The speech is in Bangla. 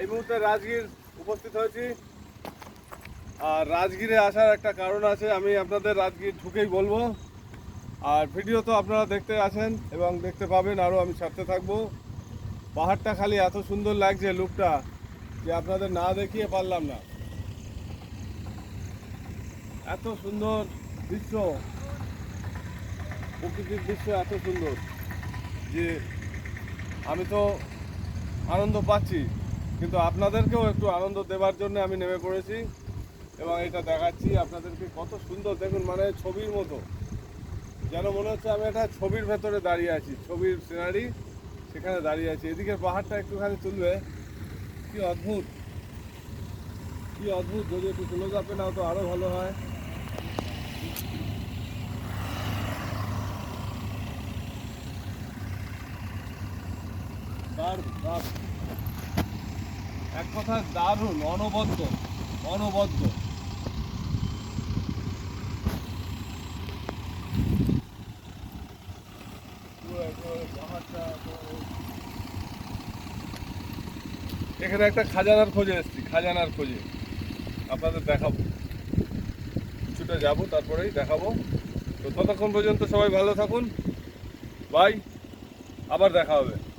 এই মুহূর্তে রাজগীর উপস্থিত হয়েছি। আর রাজগীরে আসার একটা কারণ আছে, আমি আপনাদের রাজগীর ঢুকেই বলব। আর ভিডিও তো আপনারা দেখতে আছেন এবং দেখতে পাবেন আরও আমি ছাড়তে থাকব। পাহাড়টা খালি এত সুন্দর লাগছে লুকটা যে আপনাদের না দেখিয়ে পারলাম না। এত সুন্দর দৃশ্য, প্রকৃতির দৃশ্য এত সুন্দর যে আমি তো আনন্দ পাচ্ছি, কিন্তু আপনাদেরকেও একটু আনন্দ দেওয়ার জন্য আমি নেমে পড়েছি এবং এটা দেখাচ্ছি আপনাদেরকে কত সুন্দর, দেখুন মানে ছবির মতো। যেন মনে হচ্ছে আমি একটা ছবির ভেতরে দাঁড়িয়ে আছি, ছবির সিনারি সেখানে দাঁড়িয়ে আছি। এদিকে পাহাড়টা একটুখানি তুলবে। কি অদ্ভুত। কি অদ্ভুত, যদি একটু তুলে যাবে না তো আরও ভালো হয় দারুণ দারুণ এক কথা দারুণ, অনবদ্য অনবদ্য। এখানে একটা খাজানার খোঁজে এসেছি, খাজানার খোঁজে। আপনাদের দেখাবো। কিছুটা যাব, তারপরেই দেখাবো। তো ততক্ষণ পর্যন্ত সবাই ভালো থাকুন। বাই, আবার দেখা হবে।